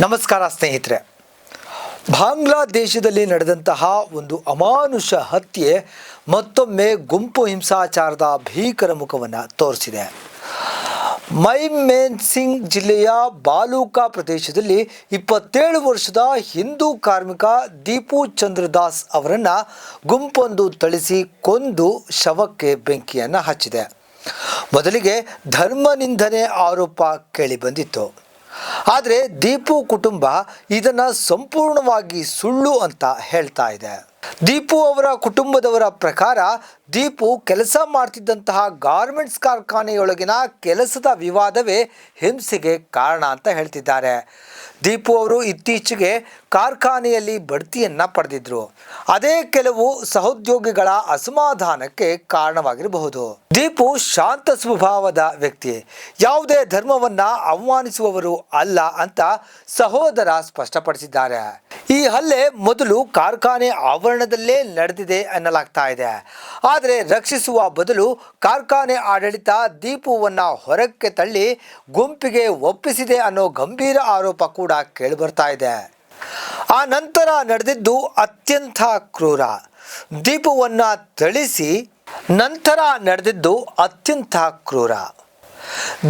ನಮಸ್ಕಾರ ಸ್ನೇಹಿತರೆ. ಬಾಂಗ್ಲಾದೇಶದಲ್ಲಿ ನಡೆದಂತಹ ಒಂದು ಅಮಾನುಷ ಹತ್ಯೆ ಮತ್ತೊಮ್ಮೆ ಗುಂಪು ಹಿಂಸಾಚಾರದ ಭೀಕರ ಮುಖವನ್ನು ತೋರಿಸಿದೆ. ಮೈಮೇನ್ ಸಿಂಗ್ ಜಿಲ್ಲೆಯ ಬಾಲೂಕಾ ಪ್ರದೇಶದಲ್ಲಿ ಇಪ್ಪತ್ತೇಳು ವರ್ಷದ ಹಿಂದೂ ಕಾರ್ಮಿಕ ದೀಪು ಚಂದ್ರದಾಸ್ ಅವರನ್ನು ಗುಂಪೊಂದು ಥಳಿಸಿ ಕೊಂದು ಶವಕ್ಕೆ ಬೆಂಕಿಯನ್ನು ಹಚ್ಚಿದೆ. ಮೊದಲಿಗೆ ಧರ್ಮ ನಿಂದನೆ ಆರೋಪ ಕೇಳಿಬಂದಿತ್ತು ಆದರೆ ದೀಪು ಕುಟುಂಬ ಇದನ್ನು ಸಂಪೂರ್ಣವಾಗಿ ಸುಳ್ಳು ಅಂತ ಹೇಳ್ತಾ ಇದೆ. ದೀಪು ಅವರ ಕುಟುಂಬದವರ ಪ್ರಕಾರ ದೀಪು ಕೆಲಸ ಮಾಡ್ತಿದ್ದಂತಹ ಗಾರ್ಮೆಂಟ್ಸ್ ಕಾರ್ಖಾನೆಯೊಳಗಿನ ಕೆಲಸದ ವಿವಾದವೇ ಹಿಂಸೆಗೆ ಕಾರಣ ಅಂತ ಹೇಳ್ತಿದ್ದಾರೆ. ದೀಪು ಅವರು ಇತ್ತೀಚೆಗೆ ಕಾರ್ಖಾನೆಯಲ್ಲಿ ಬಡ್ತಿಯನ್ನು ಪಡೆದಿದ್ರು. ಅದೇ ಕೆಲವು ಸಹೋದ್ಯೋಗಿಗಳ ಅಸಮಾಧಾನಕ್ಕೆ ಕಾರಣವಾಗಿರಬಹುದು. ದೀಪು ಶಾಂತ ಸ್ವಭಾವದ ವ್ಯಕ್ತಿ. ಯಾವುದೇ ಧರ್ಮವನ್ನ ಅವಮಾನಿಸುವವರು ಅಲ್ಲ ಅಂತ ಸಹೋದರ ಸ್ಪಷ್ಟಪಡಿಸಿದ್ದಾರೆ. ಈ ಹಲ್ಲೆ ಮೊದಲು ಕಾರ್ಖಾನೆ ಆವರಣದಲ್ಲೇ ನಡೆದಿದೆ ಎನ್ನಲಾಗ್ತಾ ಇದೆ. ಆದರೆ ರಕ್ಷಿಸುವ ಬದಲು ಕಾರ್ಖಾನೆ ಆಡಳಿತ ದೀಪುವನ್ನ ಹೊರಕ್ಕೆ ತಳ್ಳಿ ಗುಂಪಿಗೆ ಒಪ್ಪಿಸಿದೆ ಅನ್ನೋ ಗಂಭೀರ ಆರೋಪ ಕೂಡ ಕೇಳಿಬರ್ತಾ ಇದೆ. ಆ ನಂತರ ನಡೆದಿದ್ದು ಅತ್ಯಂತ ಕ್ರೂರ. ದೀಪವನ್ನು ಥಳಿಸಿ ನಂತರ ನಡೆದಿದ್ದು ಅತ್ಯಂತ ಕ್ರೂರ.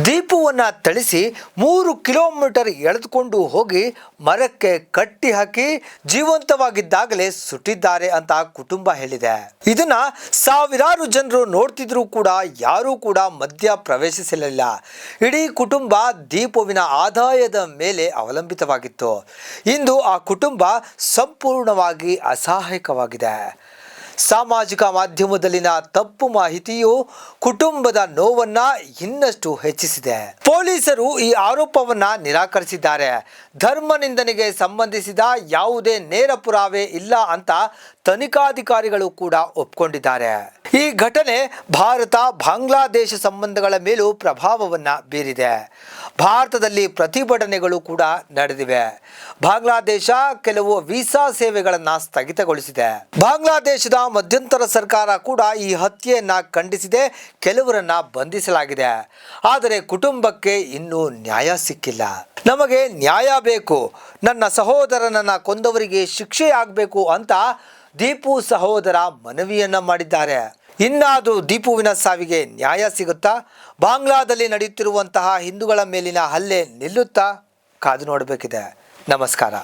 ದೀಪವನ್ನ ಥಳಿಸಿ ಮೂರು ಕಿಲೋಮೀಟರ್ ಎಳೆದುಕೊಂಡು ಹೋಗಿ ಮರಕ್ಕೆ ಕಟ್ಟಿ ಹಾಕಿ ಜೀವಂತವಾಗಿದ್ದಾಗಲೇ ಸುಟ್ಟಿದ್ದಾರೆ ಅಂತ ಕುಟುಂಬ ಹೇಳಿದೆ. ಇದನ್ನ ಸಾವಿರಾರು ಜನರು ನೋಡ್ತಿದ್ರು ಕೂಡ ಯಾರೂ ಕೂಡ ಮಧ್ಯ ಪ್ರವೇಶಿಸಲಿಲ್ಲ. ಇಡೀ ಕುಟುಂಬ ದೀಪುವಿನ ಆದಾಯದ ಮೇಲೆ ಅವಲಂಬಿತವಾಗಿತ್ತು. ಇಂದು ಆ ಕುಟುಂಬ ಸಂಪೂರ್ಣವಾಗಿ ಅಸಹಾಯಕವಾಗಿದೆ. ಸಾಮಾಜಿಕ ಮಾಧ್ಯಮದಲ್ಲಿನ ತಪ್ಪು ಮಾಹಿತಿಯು ಕುಟುಂಬದ ನೋವನ್ನ ಇನ್ನಷ್ಟು ಹೆಚ್ಚಿಸಿದೆ. ಪೊಲೀಸರು ಈ ಆರೋಪವನ್ನ ನಿರಾಕರಿಸಿದ್ದಾರೆ. ಧರ್ಮ ನಿಂದನೆಗೆ ಸಂಬಂಧಿಸಿದ ಯಾವುದೇ ನೇರ ಪುರಾವೆ ಇಲ್ಲ ಅಂತ ತನಿಖಾಧಿಕಾರಿಗಳು ಕೂಡ ಒಪ್ಕೊಂಡಿದ್ದಾರೆ. ಈ ಘಟನೆ ಭಾರತ ಬಾಂಗ್ಲಾದೇಶ ಸಂಬಂಧಗಳ ಮೇಲೂ ಪ್ರಭಾವವನ್ನ ಬೀರಿದೆ. ಭಾರತದಲ್ಲಿ ಪ್ರತಿಭಟನೆಗಳು ಕೂಡ ನಡೆದಿವೆ. ಬಾಂಗ್ಲಾದೇಶ ಕೆಲವು ವೀಸಾ ಸೇವೆಗಳನ್ನು ಸ್ಥಗಿತಗೊಳಿಸಿದೆ. ಬಾಂಗ್ಲಾದೇಶದ ಮಧ್ಯಂತರ ಸರ್ಕಾರ ಕೂಡ ಈ ಹತ್ಯೆಯನ್ನ ಖಂಡಿಸಿದೆ, ಕೆಲವರನ್ನ ಬಂಧಿಸಲಾಗಿದೆ. ಆದರೆ ಕುಟುಂಬಕ್ಕೆ ಇನ್ನೂ ನ್ಯಾಯ ಸಿಕ್ಕಿಲ್ಲ. ನಮಗೆ ನ್ಯಾಯ ಬೇಕು, ನನ್ನ ಸಹೋದರನನ್ನ ಕೊಂದವರಿಗೆ ಶಿಕ್ಷೆ ಆಗಬೇಕು ಅಂತ ದೀಪು ಸಹೋದರ ಮನವಿಯನ್ನ ಮಾಡಿದ್ದಾರೆ. ಇನ್ನಾದರೂ ದೀಪುವಿನ ಸಾವಿಗೆ ನ್ಯಾಯ ಸಿಗುತ್ತಾ? ಬಾಂಗ್ಲಾದಲ್ಲಿ ನಡೆಯುತ್ತಿರುವಂತಹ ಹಿಂದೂಗಳ ಮೇಲಿನ ಹಲ್ಲೆ ನಿಲ್ಲುತ್ತಾ? ಕಾದು ನೋಡಬೇಕಿದೆ. ನಮಸ್ಕಾರ.